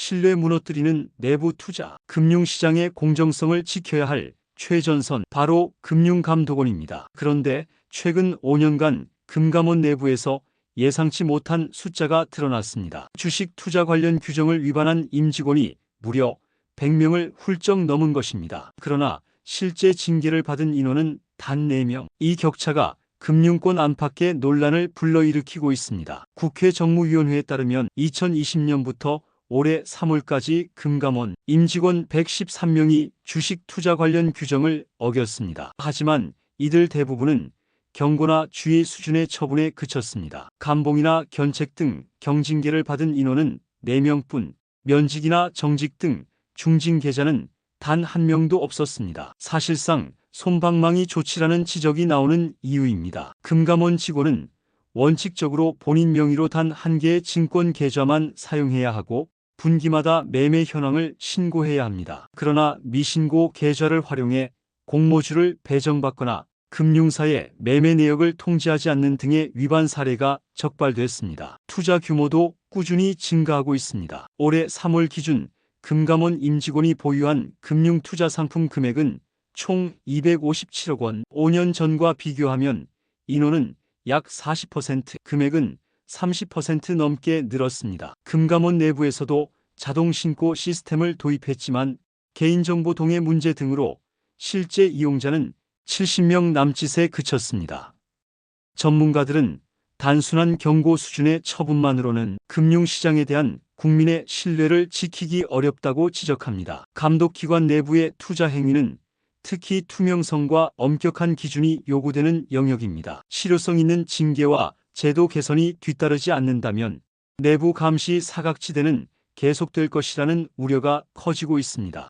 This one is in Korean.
신뢰 무너뜨리는 내부 투자, 금융시장의 공정성을 지켜야 할 최전선, 바로 금융감독원입니다. 그런데 최근 5년간 금감원 내부에서 예상치 못한 숫자가 드러났습니다. 주식 투자 관련 규정을 위반한 임직원이 무려 100명을 훌쩍 넘은 것입니다. 그러나 실제 징계를 받은 인원은 단 4명. 이 격차가 금융권 안팎의 논란을 불러일으키고 있습니다. 국회 정무위원회에 따르면 2020년부터 올해 3월까지 금감원 임직원 113명이 주식 투자 관련 규정을 어겼습니다. 하지만 이들 대부분은 경고나 주의 수준의 처분에 그쳤습니다. 감봉이나 견책 등 경징계를 받은 인원은 4명뿐, 면직이나 정직 등 중징 계좌는 단 한 명도 없었습니다. 사실상 손방망이 조치라는 지적이 나오는 이유입니다. 금감원 직원은 원칙적으로 본인 명의로 단 한 개의 증권 계좌만 사용해야 하고 분기마다 매매 현황을 신고해야 합니다. 그러나 미신고 계좌를 활용해 공모주를 배정받거나 금융사의 매매 내역을 통지하지 않는 등의 위반 사례가 적발됐습니다. 투자 규모도 꾸준히 증가하고 있습니다. 올해 3월 기준 금감원 임직원이 보유한 금융투자 상품 금액은 총 257억 원, 5년 전과 비교하면 인원은 약 40%, 금액은 30% 넘게 늘었습니다. 금감원 내부에서도 자동 신고 시스템을 도입했지만 개인정보 동의 문제 등으로 실제 이용자는 70명 남짓에 그쳤습니다. 전문가들은 단순한 경고 수준의 처분만으로는 금융시장에 대한 국민의 신뢰를 지키기 어렵다고 지적합니다. 감독기관 내부의 투자 행위는 특히 투명성과 엄격한 기준이 요구되는 영역입니다. 실효성 있는 징계와 제도 개선이 뒤따르지 않는다면 내부 감시 사각지대는 계속될 것이라는 우려가 커지고 있습니다.